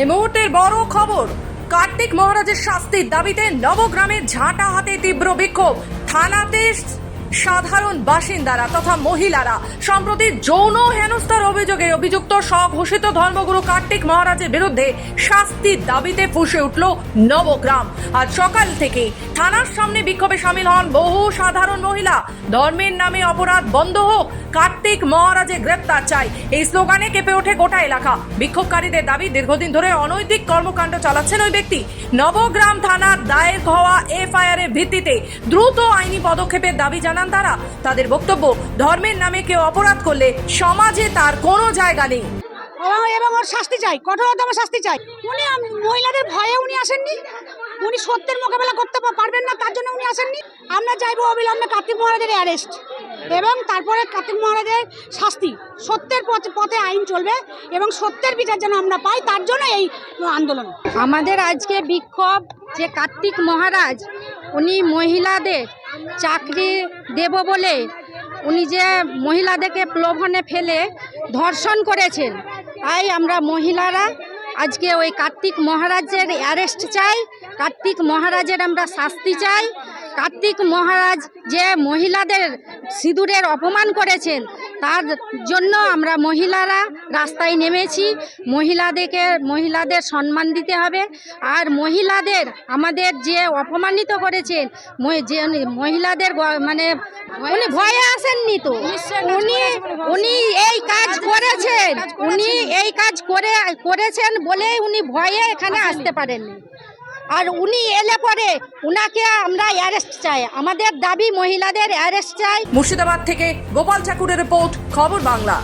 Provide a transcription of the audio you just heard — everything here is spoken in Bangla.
এই মুহূর্তের বড় খবর, কার্তিক মহারাজের শাস্তির দাবিতে নবগ্রামের ঝাঁটা হাতে তীব্র বিক্ষোভ। থানাতে সাধারণ বাসিন্দারা তথা মহিলারা, সম্প্রতি যৌন হেনস্থার অভিযোগে অভিযুক্ত স্বঘোষিত ধর্মগুরু কার্তিক মহারাজের বিরুদ্ধে শাস্তির দাবিতে ফুসে উঠল নবগ্রাম। আজ সকাল থেকে থানার সামনে বিক্ষোভে সামিল হন বহু সাধারণ মহিলা। ধর্মের নামে অপরাধ বন্ধ হোক, কার্তিক মহারাজে গ্রেপ্তার চাই। এই স্লোগানে কেঁপে ওঠে গোটা এলাকা। বিক্ষোভকারীদের দাবি, দীর্ঘদিন ধরে অনৈতিক কর্মকাণ্ড চালাচ্ছেন ওই ব্যক্তি। নবগ্রাম থানার দায়ের হওয়া এফআইআর এর ভিত্তিতে দ্রুত আইনি পদক্ষেপের দাবি জানান তারা। তাদের বক্তব্য, ধর্মের নামে কেউ অপরাধ করলে সমাজে তার কোনো জায়গা নেই। এবং ওর শাস্তি চাই, কঠোরতম শাস্তি চাই। উনি মহিলাদের ভয়ে উনি আসেননি? উনি সত্যের মোকাবেলা করতে পারবেন না, তার জন্য উনি আসেননি। আমরা চাইব অবিলম্বে কার্তিক মহারাজের অ্যারেস্ট এবং তারপরে কার্তিক মহারাজের শাস্তি। সত্যের পথে পথে আইন চলবে এবং সত্যের বিচার যেন আমরা পাই, তার জন্য এই আন্দোলন। আমাদের আজকে বিক্ষোভ যে কার্তিক মহারাজ, উনি মহিলাদের চাকরি দেব বলে উনি যে মহিলাদেরকে প্লোভনে ফেলে ধর্ষণ করেছেন, তাই আমরা মহিলারা আজকে ওই কার্তিক মহারাজের অ্যারেস্ট চাই। কার্তিক মহারাজের আমরা শাস্তি চাই। কার্তিক মহারাজ যে মহিলাদের সিঁদুরের অপমান করেছেন তার জন্য আমরা মহিলারা রাস্তায় নেমেছি। মহিলাদেরকে মহিলাদের সম্মান দিতে হবে। আর মহিলাদের আমাদের যে অপমানিত করেছেন যে মহিলাদের মানে উনি ভয়ে আসেননি তো। উনি উনি এই কাজ করেছেন। উনি এই কাজ করে করেছেন বলেই উনি ভয়ে এখানে আসতে পারেননি। আর উনি এলে পরে উনাকে আমরা অ্যারেস্ট চাই। আমাদের দাবি মহিলাদের অ্যারেস্ট চাই। মুর্শিদাবাদ থেকে গোপাল ঠাকুরের রিপোর্ট, খবর বাংলা।